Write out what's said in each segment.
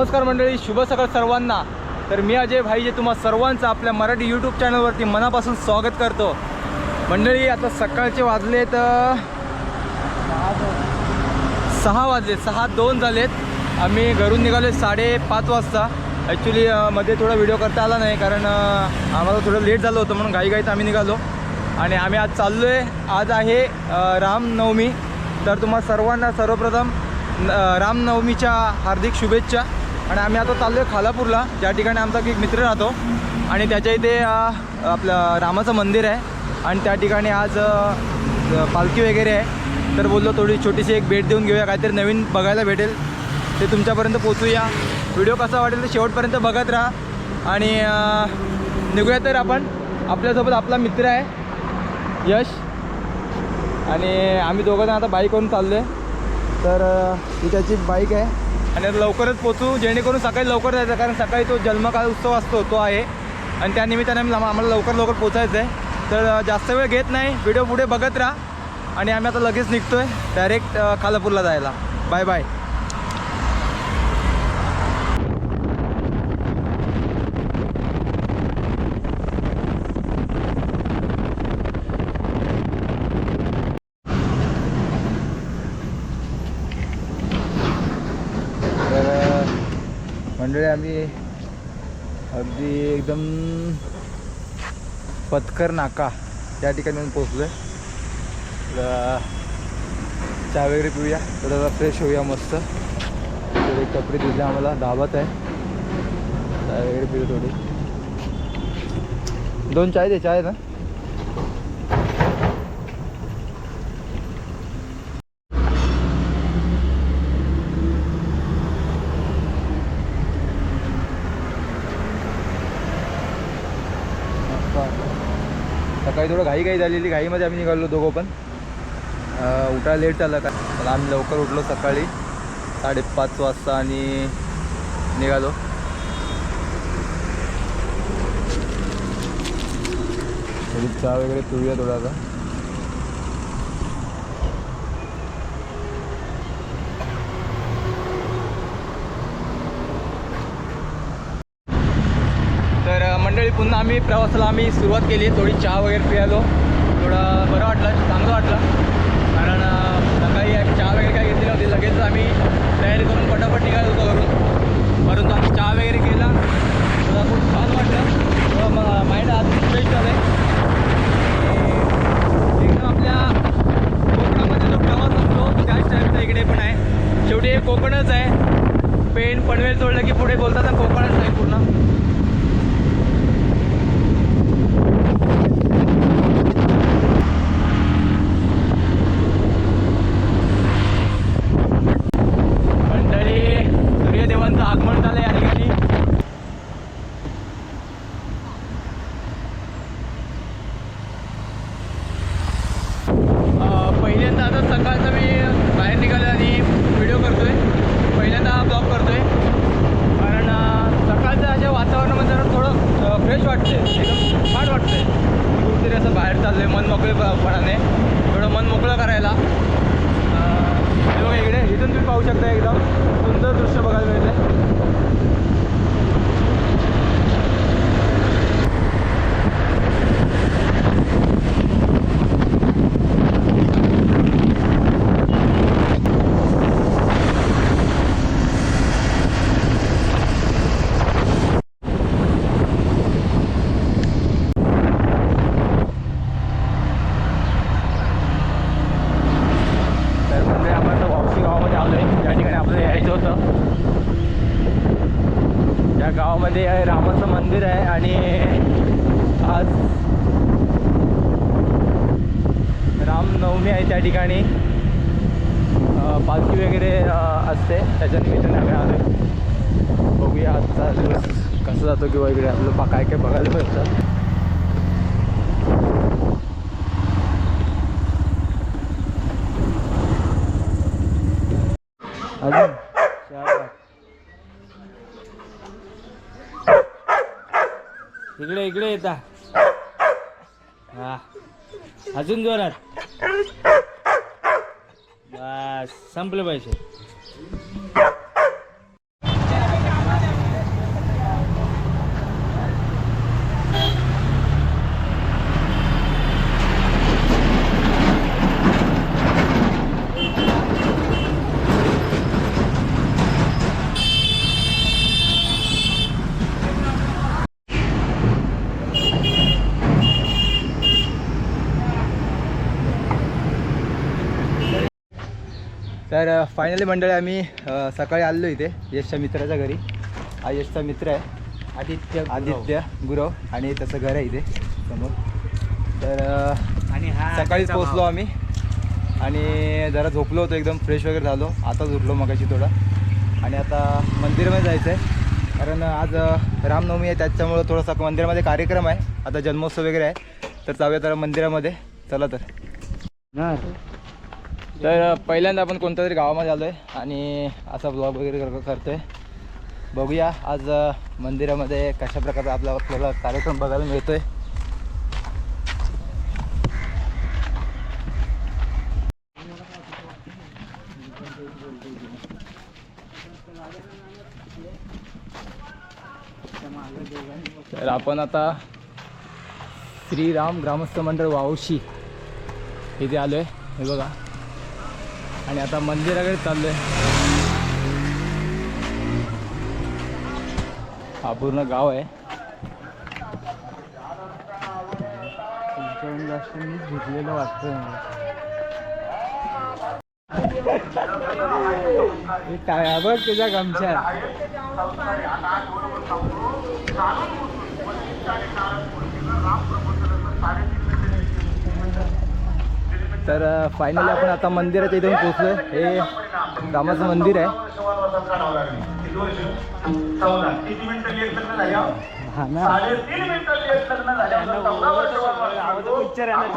नमस्कार मंडळी शुभ सकाळ सर्वांना. तर मी अजय भाई जे तुम्हा सर्वांचं आपल्या मराठी यूट्यूब चॅनलवरती मनापासून स्वागत करतो. मंडळी आता सकाळचे वाजलेत तर सहा वाजले सहा दोन झालेत. आम्ही घरून निघालो साडेपाच वाजता. ॲक्च्युली मध्ये थोडा व्हिडिओ करता आला नाही कारण आम्हाला थोडं लेट झालं होतं म्हणून घाईघाईत आम्ही निघालो. आणि आम्ही आज चाललो आहे आज आहे रामनवमी. तर तुम्हा सर्वांना सर्वप्रथम न- रामनवमीच्या हार्दिक शुभेच्छा. आणि आम्ही आता चाललो आहे खालापूरला. ज्या ठिकाणी आमचा एक मित्र राहतो आणि त्याच्या इथे आपलं रामाचं मंदिर आहे. आणि त्या ठिकाणी आज पालखी वगैरे आहे. तर बोललो थोडी छोटीशी एक भेट देऊन घेऊया. काहीतरी नवीन बघायला भेटेल. ते तुमच्यापर्यंत पोचूया व्हिडिओ कसा वाटेल तर शेवटपर्यंत बघत राहा. आणि निघूया तर आपण. आपल्यासोबत आपला मित्र आहे यश. आणि आम्ही दोघंजण आता बाईकवरून चाललो आहे तर ही त्याची बाईक आहे. आणि आता लवकरच पोचू जेणेकरून सकाळी लवकर जायचं कारण सकाळी तो जन्मकाळ उत्सव असतो तो आहे. आणि त्या निमित्ताने आम्ही- आम्हाला लवकर लवकर पोचायचं आहे तर जास्त वेळ घेत नाही व्हिडिओ पुढे बघत राहा. आणि आम्ही आता लगेच निघतो आहे डायरेक्ट खालापूरला जायला. बाय बाय तर अ, मंडळी आम्ही अगदी एकदम पत्कर नाका या ठिकाणी येऊन पोचलो आहे चहा वगैरे पिऊया थोडं फ्रेश होऊया मस्त. थोडे कपडे दिले आम्हाला दाबत आहे. चहा वगैरे पिऊ थोडी. दोन चाय दे चाय ना मस्त वाटलं. सकाळी थोडं घाई घाई झालेली घाईमध्ये आम्ही निघालो दोघं पण. उठायला लेट झालं का? पण आम्ही लवकर उठलो सकाळी. साडेपाच वाजता आणि निघालो. चहा वगैरे पिऊया थोडासा तर अ, मंडळी पुन्हा आम्ही प्रवासाला आम्ही सुरुवात केली थोडी चहा वगैरे पियालो. थोडं बरं वाटलं चांगलं वाटलं. कारण सकाळी आम्ही चहा वगैरे काय घेतली नव्हती लगेच आम्ही तयारी करून पटापट निघालो होतो घरून. परंतु आम्ही चहा वगैरे केला. थोडा खूप छान वाटलं. थोडं म- माइंड आज फ्रेश झालं एकदम आपल्या कोकणामध्ये जो प्रवास असतो त्याच टाईपचा इकडे पण आहे. शेवटी हे कोकणच आहे. पेन पनवेल तोडलं की पुढे बोलतात ना कोकणच आहे पूर्ण मंडळी सूर्यदेवांचं आगमन झालं या ठिकाणी अं, पहिल्यांदा आता सकाळचा मी बाहेर निघालो आणि व्हिडिओ करतोय पहिल्यांदा हा ब्लॉग करतोय कारण अं, सकाळचं अशा वातावरणामध्ये जरा थोडं फ्रेश वाटते एकदम छान वाटतंय कुठेतरी असं बाहेर चाललंय मन मोकळेपणाने थोडं मन मोकळं करायला अं, हे बघा इकडे इथून तुम्ही पाहू शकता एकदम सुंदर दृश्य बघायला मिळते तर म्हणजे आपण आता वावशी गावामध्ये आलो आहे ज्या ठिकाणी आपल्याला यायचं होतं त्या गावामध्ये आहे रामाचं मंदिर आहे आणि आज रामनवमी आहे त्या ठिकाणी अं, पालखी वगैरे अं, असते त्याच्या निमित्ताने आम्ही आलो आहे बघूया आजचा दिवस कसं जातो किंवा इकडे आपलं काय काय बघायला मिळतं. अजून इकडे इकडे येता. हा. अजून जोरात बस संपलं पाहिजे तर फायनली मंडळी आम्ही सकाळी आलेलो इथे यशच्या मित्राच्या घरी. हा यशचा मित्र आहे. आदित्य आदित्य गुरव आणि त्याचं घर आहे इथे समोर. तर आणि सकाळीच पोचलो. आम्ही. आणि जरा झोपलो होतो एकदम फ्रेश वगैरे झालो. आताच उठलो मगाशी थोडा. आणि आता मंदिरामध्ये जायचं आहे कारण आज रामनवमी आहे त्याच्यामुळं थोडासा मंदिरामध्ये कार्यक्रम आहे. आता जन्मोत्सव वगैरे आहे. तर जाऊया तर मंदिरामध्ये. चला तर. हा. तर पहिल्यांदा आपण कोणत्या तरी गावामध्ये आलो आहे आणि असा ब्लॉग वगैरे करतो आहे बघूया आज मंदिरामध्ये कशा प्रकारचा आपला आपल्याला कार्यक्रम बघायला मिळतो आहे तर आपण आता श्रीराम ग्रामस्थ मंडळ वावशी इथे आलो आहे हे बघा. आणि आता मंदिराकडे चाललो आहे हा पूर्ण गाव आहे. तुमच्याहून जास्त मी वाटतं मला. बघ तुझ्या गमछा तर फायनली आपण आता मंदिराच्या इथून पोचलो हे रामाचं मंदिर आहे. हा ना. पिक्चर आहे.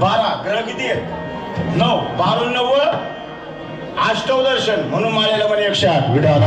बारा ग्रह किती आहेत? नऊ. बारून नव्वद अष्टव दर्शन म्हणून मालेला पण एकशे आठ विठाला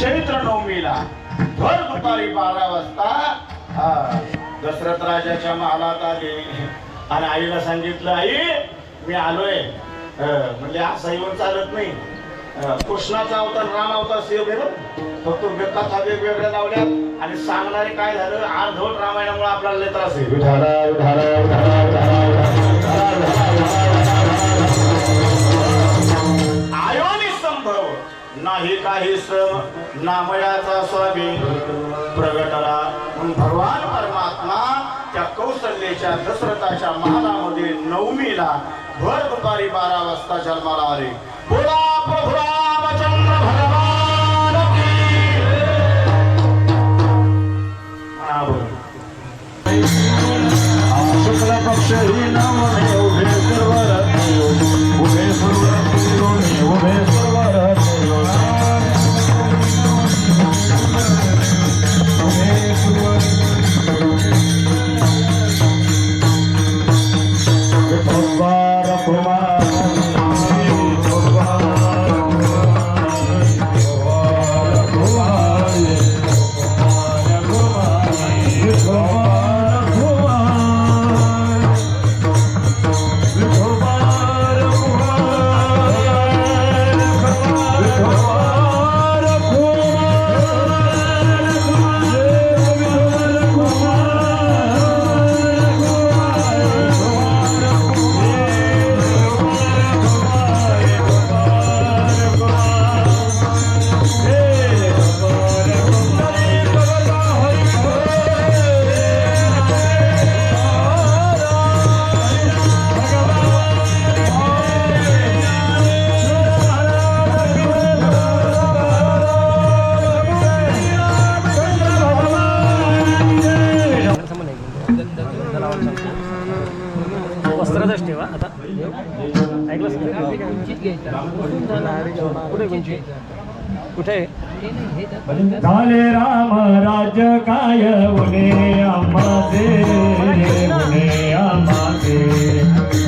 चैत्र नवमीला भर दुपारी बारा वाजता दशरथ राजाच्या महालात आले. आणि आईला सांगितलं आई मी आलोय. अं, म्हणजे असा येऊन चालत नाही. कृष्णाचा अवतार राम अवतार सेव फक्त वे- कथा वेगवेगळ्या लावल्या आणि सांगणारे काय झालं? अर्धवट रामायणामुळे आपल्याला त्रास आहे. नाही काही श्रम नामयाचा स्वामी. प्रगटला भगवान परमात्मा त्या कौशल्याच्या दशरथाच्या महालामध्ये नवमीला भर दुपारी बारा वाजता जन्माला आले. बोला प्रभू रामचंद्र भगवान शुक्ल पक्ष ही नवमे कुठे कुठे? झाले राम राज काय उणे आम्हाचे उणे आम्हाचे.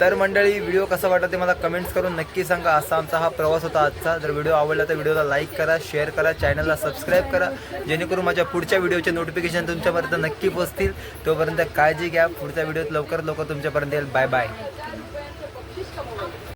तर मंडळी व्हिडिओ कसा वाटला ते मला कमेंट्स करून नक्की सांगा. असा आमचा हा प्रवास होता आजचा. जर व्हिडिओ आवडला तर व्हिडिओला लाईक करा शेअर करा चॅनलला सबस्क्राईब करा. जेणेकरून माझ्या पुढच्या व्हिडिओचे नोटिफिकेशन तुमच्यापर्यंत नक्की पोहोचतील. तोपर्यंत काळजी घ्या. पुढच्या व्हिडिओत लवकर लवकर तुमच्यापर्यंत येईल. Bye bye